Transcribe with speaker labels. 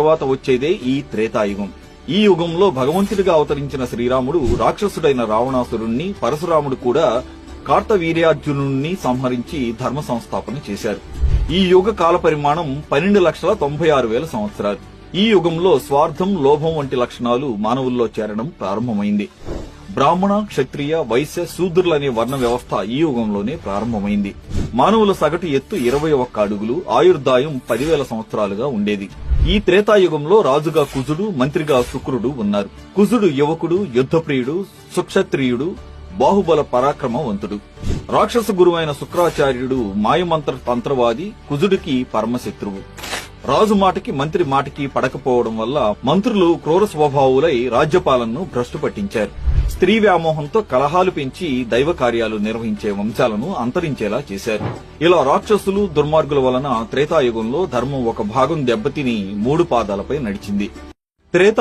Speaker 1: తర్వాత వచ్చేదే ఈ త్రేతాయుగం. ఈ యుగంలో భగవంతుడిగా అవతరించిన శ్రీరాముడు రాక్షసుడైన రావణాసురుణ్ణి పరశురాముడు కూడా కార్తవీర్యార్జునుణ్ణి సంహరించి ధర్మ సంస్థాపన చేశారు. ఈ యుగ కాల పరిమాణం పన్నెండు లక్షల తొంభై ఆరు వేల సంవత్సరాలు. ఈ యుగంలో స్వార్థం లోభం వంటి లక్షణాలు మానవుల్లో చేరడం ప్రారంభమైంది. బ్రాహ్మణ క్షత్రియ వైశ్య శూద్రులనే వర్ణ వ్యవస్థ ఈ యుగంలోనే ప్రారంభమైంది. మానవుల సగటు ఎత్తు ఇరవై ఒక్క అడుగులు ఆయుర్దాయం పదివేల సంవత్సరాలుగా ఉండేది. ఈ త్రేతాయుగంలో రాజుగా కుజుడు మంత్రిగా శుక్రుడు ఉన్నారు. కుజుడు యువకుడు యుద్ధప్రియుడు సుక్షత్రియుడు బాహుబల పరాక్రమవంతుడు. రాక్షస గురువైన శుక్రాచార్యుడు మాయమంత్ర తంత్రవాది కుజుడికి పరమశత్రువు. రాజు మాటకి మంత్రి మాటకి పడకపోవడం వల్ల మంత్రులు క్రూర స్వభావులై రాజ్యపాలనను భ్రష్టు పట్టించారు స్త్రీ వ్యామోహంతో కలహాలు పెంచి దైవ కార్యాలు నిర్వహించే వంశాలను అంతరించేలా చేశారు. ఇలా రాక్షసులు దుర్మార్గుల వలన త్రేతాయుగంలో ధర్మం ఒక భాగం దెబ్బతిని మూడు పాదాలపై నడిచింది. త్రేత